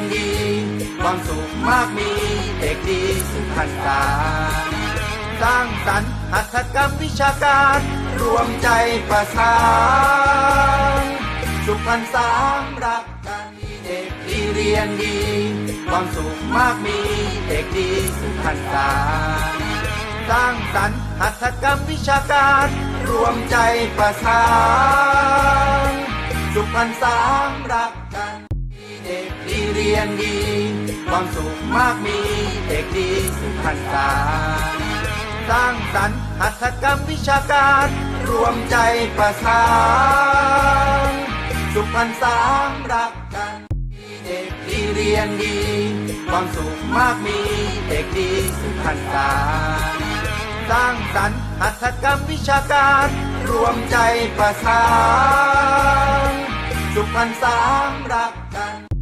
นดี ความสุขมากมีเด็กดีสุขันตาสร้างสรรค์หัตถกรรมวิชาการ รวมใจประสานสุขันสามรักกันเด็กดีเรียนดี ความสุขมากมีเด็กดีสุขันตาสร้างสรรค์หัตถกรรมวิชาการ รวมใจประสานสุขันสามรักกัน เรียนดี ความสุขมากมีเด็กดีสุขันตาสร้างสรรค์หัตถกรรมวิชาการ รวมใจประสานสุขพันสามรักกันเด็กดีเรียนดี ความสุขมากมีเด็กดีสุขันตาสร้างสรรค์หัตถกรรมวิชาการ รวมใจประสานสุขพันสามรักกัน